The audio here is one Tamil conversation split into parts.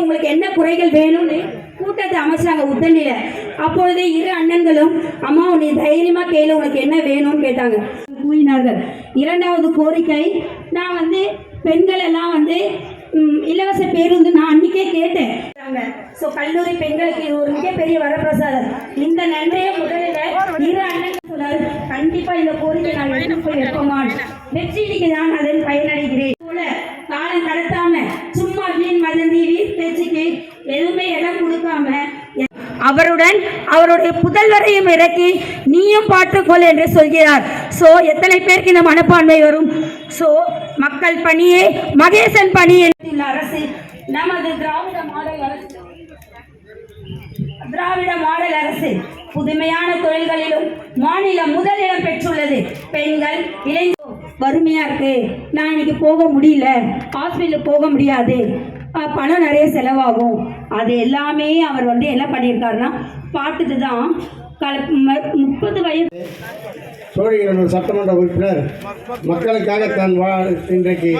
உங்களுக்கு என்ன குறைகள் வேணும்னு கூட்டத்தை அமைச்சாங்க உத்தண்டியில அப்பொழுது இரு அண்ணன்களும் அம்மா நீ தைரியமா கேளு உனக்கு என்ன வேணும்னு கேட்டாங்க. கூறினார்கள். இரண்டாவது கோரிக்கை நான் வந்து பெண்கள் எல்லாம் வந்து இலவச பேருந்து நான் அன்னைக்கே கேட்டேன். ஸோ கல்லூரி பெண்களுக்கு இது ஒரு மிகப்பெரிய வரப்பிரசாதம். இந்த நன்மையை முதலில் இரு அண்ணன் சொன்னார் கண்டிப்பா இந்த கோரிக்கை நான் எடுத்து போய் வைப்போமான் வெற்றிக்கு தான் அதன் பயனடைகிறேன். அவருடைய புதல்வரையும் இறக்கி நீயும் பார்த்துக்கொள் என்று சொல்கிறார். சோ எத்தனை பேருக்கு இந்த மனப்பான்மை வரும்? சோ மக்கள் பணியே மகேசன் பணி என்ற அரசு நமது திராவிட மாடல் அரசு. திராவிட மாடல் அரசு புதுமையான தொழில்களிலும் மாநிலம் முதலிடம் பெற்றுள்ளது. பெண்கள் இளைஞர் வறுமையா இருக்கு. நான் இன்னைக்கு போக முடியல. ஹாஸ்பிட்டலுக்கு போக முடியாது. பணம் நிறைய செலவாகும். அது எல்லாமே அவர் வந்து என்ன பண்ணியிருக்காருன்னா பார்த்துட்டு தான் முப்பது வயது சோழிங்கநல்லூர் சட்டமன்ற உறுப்பினர் மக்களுக்காக தன் வா இன்றைக்கு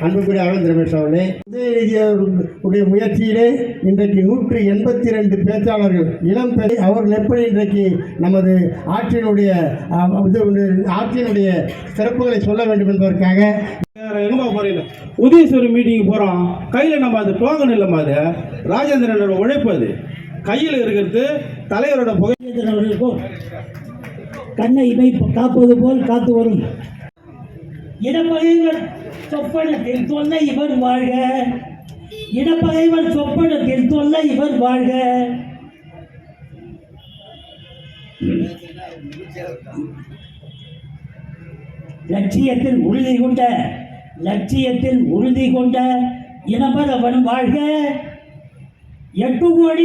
அன்புக்குரிய அரவிந்த் ரமேஷ் அவர்களே. உதயநிதியுடைய முயற்சியிலே இன்றைக்கு நூற்றி எண்பத்தி ரெண்டு பேச்சாளர்கள் இளம் பெண் அவர்கள் எப்படி இன்றைக்கு நமது இது ஆட்சியினுடைய சிறப்புகளை சொல்ல வேண்டும் என்பதற்காக வேற எங்கம்மா போறீங்க உதயசூரி மீட்டிங் போகிறோம் கையில் நம்ம அது டோக்கன் இல்லைம்மா அது. ராஜேந்திரனோட உழைப்பு அது. கையில் இருக்கிறது தலைவரோட புகை கண்ணை இமை காப்பது போல் காத்து வரும். இடப்பகைவர் சொப்பனத்தில் தொல்லை இவர் வாழ்க. இடப்பகைவர் சொப்பனத்தில் தொல்லை இவர் வாழ்க. லட்சியத்தில் உறுதி கொண்ட லட்சியத்தில் உறுதி கொண்ட இனபரவன் வாழ்க. எட்டு கோடி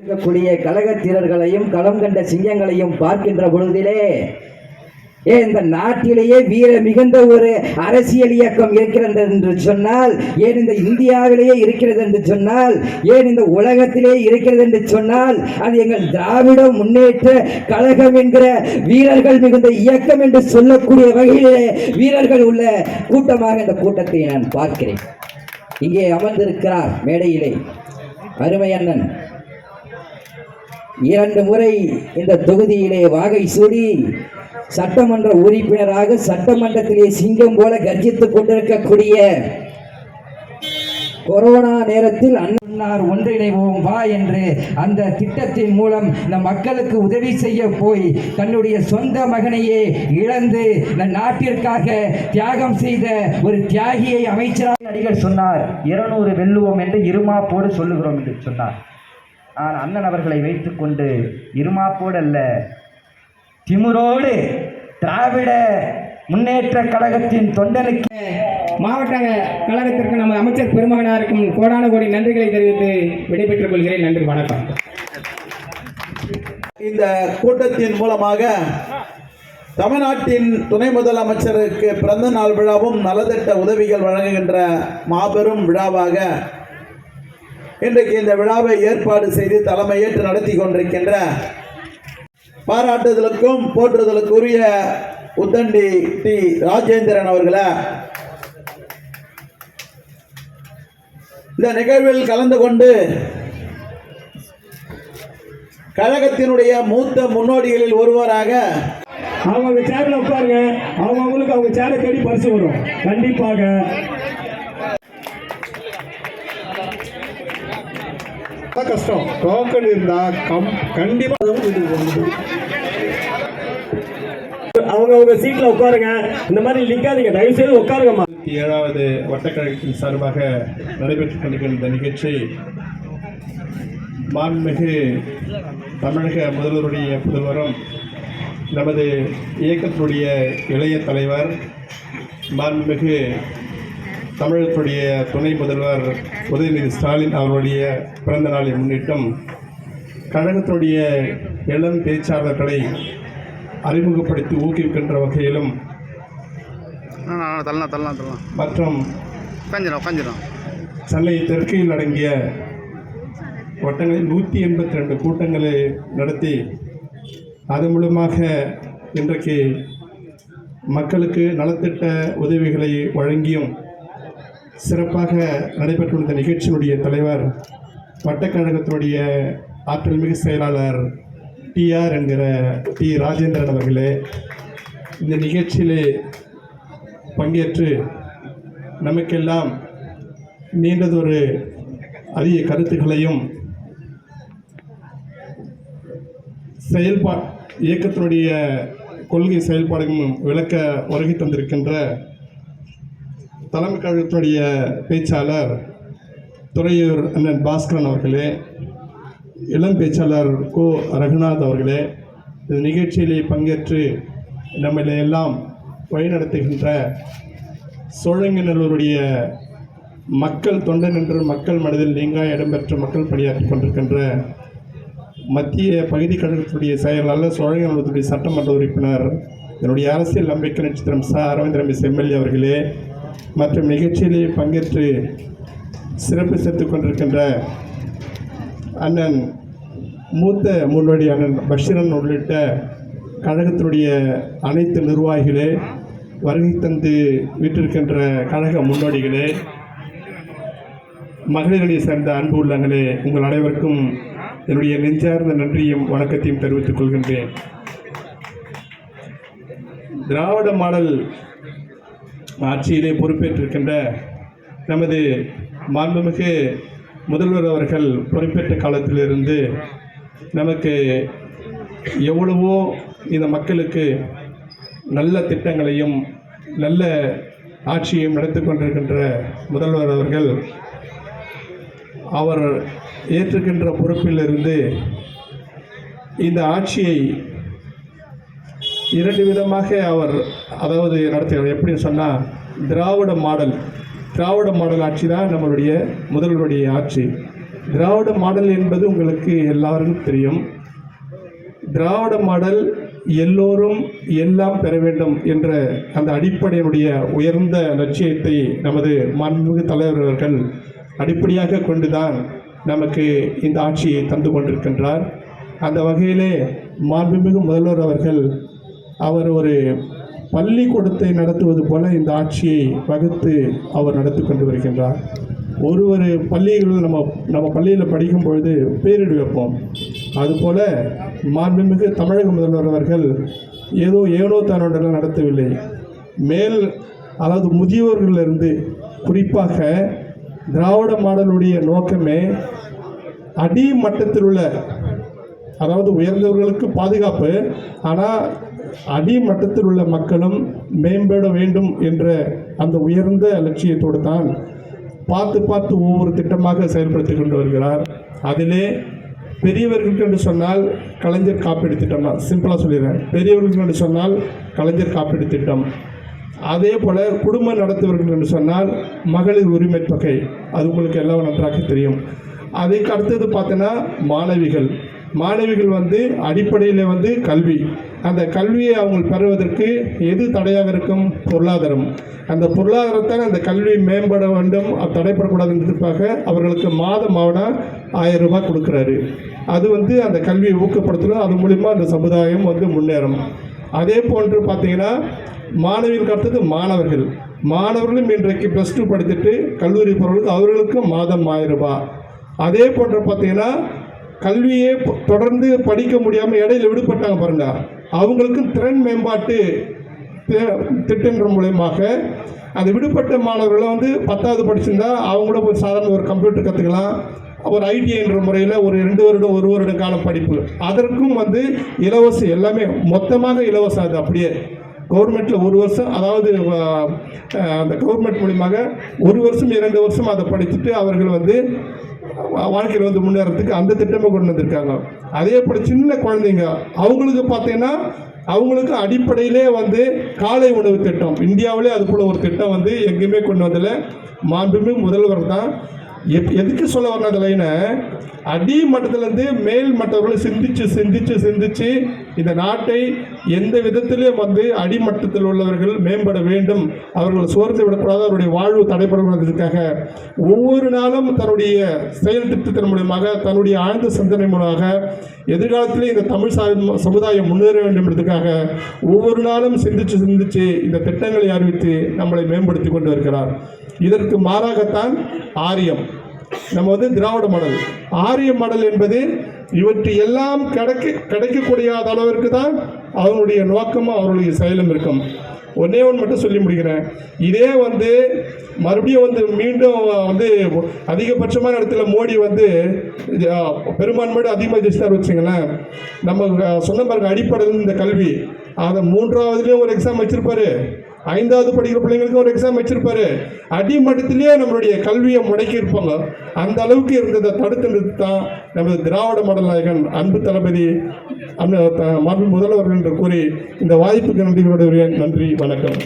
இருக்கக்கூடிய கழகத்திரர்களையும் களம் கண்ட சிங்கங்களையும் பார்க்கின்ற பொழுதிலே ஏ இந்த நாட்டிலேயே வீர மிகுந்த ஒரு அரசியல் இயக்கம் இருக்கிறது என்று சொன்னால் ஏன் இந்த இந்தியாவிலேயே இருக்கிறது என்று சொன்னால் ஏன் இந்த உலகத்திலே இருக்கிறது என்று சொன்னால் அது எங்கள் திராவிட முன்னேற்ற கழகம் என்கிற வீரர்கள் மிகுந்த இயக்கம் என்று சொல்லக்கூடிய வகையிலே வீரர்கள் உள்ள கூட்டமாக இந்த கூட்டத்தை நான் பார்க்கிறேன். இங்கே அமர்ந்திருக்கிறார் மேடையிலே. அருமை அண்ணன். இரண்டு முறை இந்த தொகுதியிலே வாகை சூடி சட்டமன்ற உறுப்பினராக சட்டமன்றத்திலே சிங்கம் போல கர்ஜித்துக் கொண்டிருக்கக்கூடிய கொரோனா நேரத்தில் அண்ணார் ஒன்றிணைவோம் வா என்று அந்த திட்டத்தின் மூலம் இந்த மக்களுக்கு உதவி செய்ய போய் தன்னுடைய சொந்த மகனையே இழந்து நம் நாட்டிற்காக தியாகம் செய்த ஒரு தியாகியை அமைச்சராக நடிகர் சொன்னார். இருநூறு வெல்லுவோம் என்று இருமாப்போடு சொல்லுகிறோம் என்று சொன்னார். நான் அண்ணன் அவர்களை வைத்துக்கொண்டு இருமாப்போடு அல்ல திமுரோடு திராவிட முன்னேற்ற கழகத்தின் தொண்டனுக்கு மாவட்ட கழகத்திற்கு நமது அமைச்சர் பெருமகனாருக்கும் கோடான கோடி நன்றிகளை தெரிவித்து விடைபெற்றுக் கொள்கிறேன். நன்றி வணக்கம். இந்த கூட்டத்தின் மூலமாக தமிழ்நாட்டின் துணை முதலமைச்சருக்கு பிறந்த நாள் விழாவும் நலத்திட்ட உதவிகள் வழங்குகின்ற மாபெரும் விழாவாக இன்றைக்கு இந்த விழாவை ஏற்பாடு செய்து தலைமையேற்று நடத்தி கொண்டிருக்கின்ற பாராட்டுதலுக்கும் போற்றுதலுக்குரிய உத்தண்டி டி ராஜேந்திரன் அவர்களை. இந்த நிகழ்வில் கலந்து கொண்டு கழகத்தினுடைய மூத்த முன்னோடிகளில் ஒருவராக அவங்க சேர்ல உட்காருங்க. அவங்க அவங்களுக்கு அவங்க சேரை தேடி பரிசு வரும் கண்டிப்பாக. ரொம்ப கஷ்டம். டோக்கன் இருந்தால் கம் கண்டிப்பாக அவங்க அவங்க சீட்ல உட்காருங்க. இந்த மாதிரி நிக்காதீங்க. தயவு செய்து உட்காருங்கம்மா. ஏழாவது வட்டக்கழகத்தின் சார்பாக நடைபெற்றுக் கொண்டிருக்கிற இந்த நிகழ்ச்சி மாண்புமிகு தமிழக முதல்வருடைய புதல்வரும் நமது இயக்கத்துடைய இளைய தலைவர் மாண்புமிகு தமிழகத்துடைய துணை முதல்வர் உதயநிதி ஸ்டாலின் அவருடைய பிறந்த நாளை முன்னிட்டும் கழகத்துடைய இளம் பேச்சாளர்களை அறிமுகப்படுத்தி ஊக்குவிக்கின்ற வகையிலும் தள்ளலாம் தள்ளலாம் தள்ளலாம். மற்றும் சென்னை தெற்கையில் அடங்கிய வட்டங்களில் நூற்றி எண்பத்தி ரெண்டு கூட்டங்களை நடத்தி அதன் மூலமாக இன்றைக்கு மக்களுக்கு நலத்திட்ட உதவிகளை வழங்கியும் சிறப்பாக நடைபெற்றுள்ள இந்த நிகழ்ச்சியினுடைய தலைவர் வட்டக்கழகத்தினுடைய ஆற்றல்மிகு செயலாளர் டிஆர் என்கிற டி ராஜேந்திரன் அவர்களே இந்த நிகழ்ச்சியிலே பங்கேற்று நமக்கெல்லாம் நீண்டதொரு அரிய கருத்துக்களையும் செயல்பா இயக்கத்தினுடைய கொள்கை செயல்பாடுகளும் விளக்க வருகை தந்திருக்கின்ற தலைமை கழகத்தினுடைய பேச்சாளர் துறையூர் அண்ணன் பாஸ்கரன் அவர்களே இளம் பேச்சாளர் கோ ரகுநாத் அவர்களே இந்த நிகழ்ச்சியிலே பங்கேற்று நம்மளை எல்லாம் வழிநடத்துகின்ற சோழங்கநல்லூருடைய மக்கள் தொண்டன் என்று மக்கள் மனதில் நீங்கா இடம்பெற்ற மக்கள் பணியாற்றி கொண்டிருக்கின்ற மத்திய பகுதி கழகத்துடைய செயலாளர் சோழங்கநல்லூருடைய சட்டமன்ற உறுப்பினர் என்னுடைய அரசியல் நம்பிக்கை நட்சத்திரம் ச. அரவிந்த் ரமேஷ் எம்எல்ஏ அவர்களே மற்றும் நிகழ்ச்சியிலே பங்கேற்று சிறப்பு சேர்த்து கொண்டிருக்கின்ற அண்ணன் மூத்த முன்னோடி அண்ணன் பஷீரன் உள்ளிட்ட கழகத்தினுடைய அனைத்து நிர்வாகிகளே வருகை தந்து விட்டிருக்கின்ற கழக முன்னோடிகளே மகளிரணி சேர்ந்த அன்பு உள்ளங்களே உங்கள் அனைவருக்கும் என்னுடைய நெஞ்சார்ந்த நன்றியும் வணக்கத்தையும் தெரிவித்துக் கொள்கின்றேன். திராவிட மாடல் ஆட்சியிலே பொறுப்பேற்றிருக்கின்ற நமது மாண்புமிகு முதல்வர் அவர்கள் பொறுப்பேற்ற காலத்திலிருந்து நமக்கு எவ்வளவோ இந்த மக்களுக்கு நல்ல திட்டங்களையும் நல்ல ஆட்சியையும் நடத்தி கொண்டிருக்கின்ற முதல்வர் அவர்கள் அவர் ஏற்றுக்கின்ற பொறுப்பிலிருந்து இந்த ஆட்சியை இரண்டு விதமாக அவர் அதாவது நடத்துகிறார் எப்படின்னு சொன்னால் திராவிட மாடல் திராவிட மாடல் ஆட்சி தான் நம்மளுடைய முதல்வருடைய ஆட்சி. திராவிட மாடல் என்பது உங்களுக்கு எல்லாருக்கும் தெரியும். திராவிட மாடல் எல்லோரும் எல்லாம் பெற வேண்டும் என்ற அந்த அடிப்படையினுடைய உயர்ந்த லட்சியத்தை நமது மாண்புமிகு தலைவர் அவர்கள் அடிப்படையாக கொண்டுதான் நமக்கு இந்த ஆட்சியை தந்து கொண்டிருக்கின்றார். அந்த வகையிலே மாண்புமிகு முதல்வர் அவர்கள் அவர் ஒரு பள்ளிக்கூடத்தை நடத்துவது போல இந்த ஆட்சியை வகுத்து அவர் நடத்தி கொண்டு வருகின்றார். ஒரு ஒரு பள்ளிகளில் நம்ம நம்ம பள்ளியில் படிக்கும் பொழுது பேரிடு வைப்போம். அதுபோல் மாண்புமிகு தமிழக முதல்வர் அவர்கள் ஏதோ ஏனோ தானோன்றெல்லாம் நடத்தவில்லை. மேல் அதாவது முதியோர்களிலிருந்து குறிப்பாக திராவிட மாடலுடைய நோக்கமே அடி மட்டத்தில் உள்ள அதாவது உயர்ந்தவர்களுக்கு பாதுகாப்பு ஆனால் அடிமட்டத்தில் உள்ள மக்களும் மேம்பட வேண்டும் என்ற அந்த உயர்ந்த லட்சியத்தோடு தான் பார்த்து பார்த்து ஒவ்வொரு திட்டமாக செயல்படுத்தி கொண்டு வருகிறார். அதிலே பெரியவர்களுக்கு என்று சொன்னால் கலைஞர் காப்பீடு திட்டம் தான். சிம்பிளாக சொல்லிடுறேன். பெரியவர்களுக்கு என்று சொன்னால் கலைஞர் காப்பீடு திட்டம். அதே போல் குடும்பம் நடத்துவர்கள் என்று சொன்னால் மகளிர் உரிமை தொகை. அது உங்களுக்கு எல்லாம் நன்றாக தெரியும். அதுக்கு அடுத்தது பார்த்தோன்னா மாணவிகள். மாணவிகள் வந்து அடிப்படையில் வந்து கல்வி. அந்த கல்வியை அவங்க பெறுவதற்கு எது தடையாக இருக்கும்? பொருளாதாரம். அந்த பொருளாதாரத்தால் அந்த கல்வி மேம்பட வேண்டும் அது தடைப்படக்கூடாதுன்றதுக்காக அவர்களுக்கு மாதம் ஆவணம் ஆயிரம் ரூபாய் கொடுக்குறாரு. அது வந்து அந்த கல்வியை ஊக்கப்படுத்தணும் அது மூலிமா அந்த சமுதாயம் வந்து முன்னேறும். அதே போன்று பார்த்தீங்கன்னா மாணவிகளுக்கு அடுத்தது மாணவர்கள். மாணவர்களும் இன்றைக்கு ப்ளஸ் டூ படித்துட்டு கல்லூரி போகிறவங்களுக்கு அவர்களுக்கும் மாதம் ஆயிரம் ரூபாய். அதே போன்று பார்த்தீங்கன்னா கல்வியே தொடர்ந்து படிக்க முடியாமல் இடையில விடுபட்டாங்க பாருங்க. அவங்களுக்கும் திறன் மேம்பாட்டு தி- திட்டங்கள் மூலயமாக அந்த விடுபட்ட மாணவர்களை வந்து பத்தாவது படிச்சிருந்தா அவங்க கூட ஒரு சாதாரண ஒரு கம்ப்யூட்டர் கற்றுக்கலாம் ஒரு ஐடிஐன்ற முறையில் ஒரு ரெண்டு வருடம் ஒரு வருட காலம் படிப்பு. அதற்கும் வந்து இலவசம் எல்லாமே மொத்தமாக இலவசம் அது அப்படியே. கவர்மெண்ட்டில் ஒரு வருஷம் அதாவது அந்த கவர்மெண்ட் மூலியமாக ஒரு வருஷம் இரண்டு வருஷம் அதை படிச்சுட்டு அவர்கள் வந்து வாழ்க்கையில் வந்து முன்னேறதுக்கு அந்த திட்டமே கொண்டு வந்திருக்காங்க. அதே போல் சின்ன குழந்தைங்க அவங்களுக்கு பார்த்தீங்கன்னா அவங்களுக்கு அடிப்படையிலே வந்து காலை உணவு திட்டம். இந்தியாவிலே அது போல் ஒரு திட்டம் வந்து எங்கேயுமே கொண்டு வந்ததில்லை. மாண்புமிகு முதல்வர் தான் எப் எதுக்கு சொல்ல வரணும் அந்த லைனை அடி மட்டத்திலேருந்து மேல் மட்டவர்களை சிந்திச்சு சிந்திச்சு சிந்திச்சு இந்த நாட்டை எந்த விதத்திலையும் வந்து அடிமட்டத்தில் உள்ளவர்கள் மேம்பட வேண்டும் அவர்கள் சோர்ந்து விடக்கூடாது அவருடைய வாழ்வு தடைபடக்கூடாததுக்காக ஒவ்வொரு நாளும் தன்னுடைய செயல் திட்டத்தின் மூலமாக தன்னுடைய ஆழ்ந்த சிந்தனை மூலமாக எதிர்காலத்திலே இந்த தமிழ் சா- சமுதாயம் முன்னேற வேண்டும் என்பதற்காக ஒவ்வொரு நாளும் சிந்திச்சு சிந்திச்சு இந்த திட்டங்களை அறிவித்து நம்மளை மேம்படுத்தி கொண்டு இருக்கிறார் இதற்கு மாறாகத்தான் ஆரியம். நம்ம வந்து திராவிட மாடல். ஆரிய மாடல் என்பது இவற்றை எல்லாம் கிடைக்க கிடைக்கக்கூடிய அளவிற்கு தான் அவருடைய நோக்கமும் அவருடைய செயலும் இருக்கும். ஒன்னே ஒன்று மட்டும் சொல்லி முடிக்கிறேன். இதே வந்து மறுபடியும் வந்து மீண்டும் வந்து அதிகபட்சமான இடத்துல மோடி வந்து பெரும்பான்மையோடு அதிகமாக ஜெயிச்சிட்டார் வச்சுங்களேன் நம்ம சொன்ன பாருங்க அடிப்படையில் இந்த கல்வி. அதை மூன்றாவதுலேயும் ஒரு எக்ஸாம் வச்சிருப்பாரு. ஐந்தாவது படிக்கிற பிள்ளைங்களுக்கு ஒரு எக்ஸாம் வச்சிருப்பாரு. அடிமட்டத்திலேயே நம்மளுடைய கல்வியை முடக்கி இருப்பாங்க. அந்த அளவுக்கு இருந்ததை தடுத்து நிறுத்தி தான் நமது திராவிட மடல் நாயகன் அன்பு தளபதி அந்த முதல்வர்கள் என்று கூறி இந்த வாய்ப்புக்கு நன்றி நன்றி வணக்கம்.